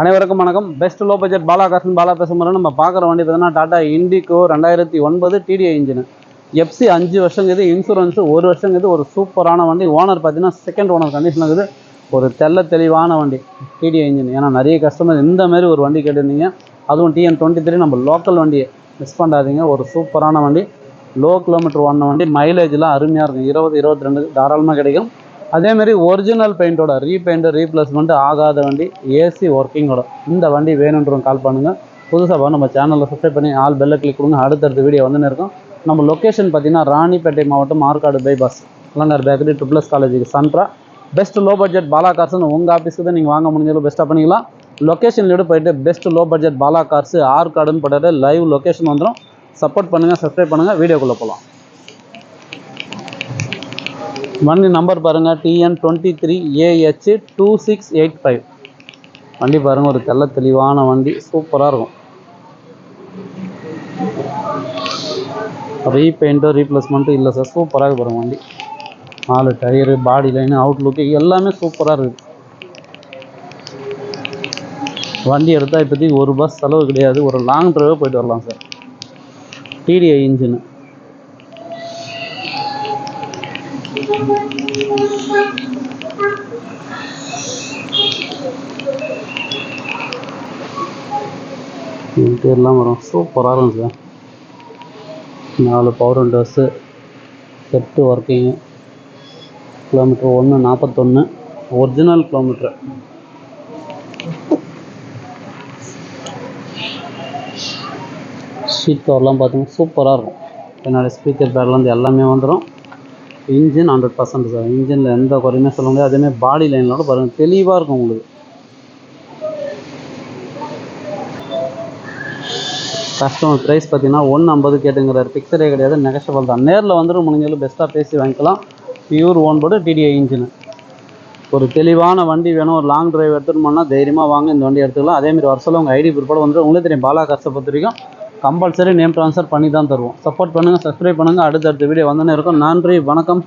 அனைவருக்கும் வணக்கம். Best low budget Bala காசன் பாலா பேசும்போது நம்ம பார்க்குற வண்டி பார்த்தீங்கன்னா டாடா இண்டிகோ ரெண்டாயிரத்தி ஒன்பது டிடிஐ இன்ஜின் எஃப்சி அஞ்சு வருஷங்குது இன்சூரன்ஸு ஒரு வருஷங்கிறது ஒரு சூப்பரான வண்டி. ஓனர் பார்த்தீங்கன்னா செகண்ட் ஓனர் கண்டிஷன் இருக்குது. ஒரு தெல்ல தெளிவான வண்டி டிடிஐ இன்ஜின் ஏன்னா நிறைய கஸ்டமர் இந்த மாதிரி ஒரு வண்டி கேட்டிருந்தீங்க. அதுவும் டிஎன் டுவெண்ட்டி த்ரீ நம்ம லோக்கல் வண்டியை மிஸ் பண்ணாதீங்க. ஒரு சூப்பரான வண்டி லோ கிலோமீட்டர் ஓடின வண்டி. மைலேஜ்லாம் அருமையாக இருக்கும். இருபது இருபத்தி ரெண்டு தாராளமாக கிடைக்கும். அதேமாரி ஒரிஜினல் பெயிண்டோட ரீபெயிண்ட்டு ரீப்ளேஸ்மெண்ட் ஆகாத வண்டி ஏசி ஒர்க்கிங்கோட இந்த வண்டி வேணுன்றவங்க கால் பண்ணுங்கள் புதுசாக நம்ம சேனலில் சப்ஸ்கிரைப் பண்ணி ஆல் பெல்லை கிளிக் கொடுங்க. அடுத்தடுத்த வீடியோ வந்துன்னு இருக்கும். நம்ம லொக்கேஷன் பார்த்தீங்கன்னா ராணிப்பேட்டை மாவட்டம் ஆற்காடு பைபாஸ் இளங்கர் பேக்கரி ட்ரிபிள்எஸ் காலேஜுக்கு சன்ட்ரா பெஸ்ட் லோ பட்ஜெட் பாலா கார்ஸ்னு உங்கள் ஆஃபீஸ்க்கு தான் நீங்கள் வாங்க முடிஞ்சாலும் பெஸ்ட்டாக பண்ணிக்கலாம். லொக்கேஷன்லோட போயிட்டு best low budget Bala cars ஆற்காடுன்னு போட்டாரு லைவ் லொக்கேஷன் வந்துடும் சப்போர்ட் பண்ணுங்கள் சப்ஸ்கிரைப் பண்ணுங்கள் வீடியோக்குள்ளே போகலாம். வண்டி நம்பர் பாருங்கள் TN twenty three AH two six eight five வண்டி பாருங்கள் ஒரு தெல்ல தெளிவான வண்டி சூப்பராக இருக்கும். ரீபெயிண்ட்டோ ரீப்ளேஸ்மெண்ட்டும் இல்லை சார் சூப்பராக இருக்கு பாருங்க வண்டி. நாலு டயரு பாடி லைனு அவுட்லுக்கு எல்லாமே சூப்பராக இருக்குது வண்டி எடுத்தால் இப்போதைக்கு ஒரு பஸ் செலவு கிடையாது ஒரு லாங் ட்ரைவே போயிட்டு வரலாம் சார் டிடிஐ இன்ஜினு எல்லாம் வரும். சூப்பராக இருக்கும் சார் நாலு power windows set working kilometre ஒன்று நாற்பத்தொன்று ஒரிஜினல் கிலோமீட்டர் ஷீட் கவர்லாம் பார்த்தீங்கன்னா சூப்பராக இருக்கும். என்னோடய ஸ்பீக்கர் பேட்லேருந்து எல்லாமே வந்துடும் இன்ஜின் ஹண்ட்ரட் பர்சன்ட் சார் இன்ஜினில் எந்த குறையுமே சொல்ல முடியாது. அதேமாதிரி பாடி லைனோட பாருங்கள் தெளிவாக இருக்கும் உங்களுக்கு. கஸ்டமர் ப்ரைஸ் பார்த்தீங்கன்னா ஒன்று ஐம்பது கேட்டுங்கிறார். பிக்சரே கிடையாது நெகஷபிள் தான். நேரில் வந்துட்டு முடிஞ்சாலும் பெஸ்ட்டாக பேசி வாங்கிக்கலாம். Pure own Ford TDI engine. ஒரு தெளிவான வண்டி வேணும் ஒரு லாங் டிரைவ் எடுத்துகிட்டு போனால் தைரியமாக வாங்க இந்த வண்டி எடுத்துக்கலாம். அதேமாதிரி வருஷம் உங்கள் ஐடி பிற்பாடு வந்துட்டு உங்களுக்கு தெரியும். பாலா காசை வரைக்கும் கம்பல்சரி நேம் ட்ரான்ஸ்ஃபர் பண்ணி தான் தருவோம். சப்போர்ட் பண்ணுங்கள் சப்ஸ்கிரைப் பண்ணுங்கள் அடுத்தடுத்த வீடியோ வந்தோன்னே இருக்கும். நன்றி வணக்கம்.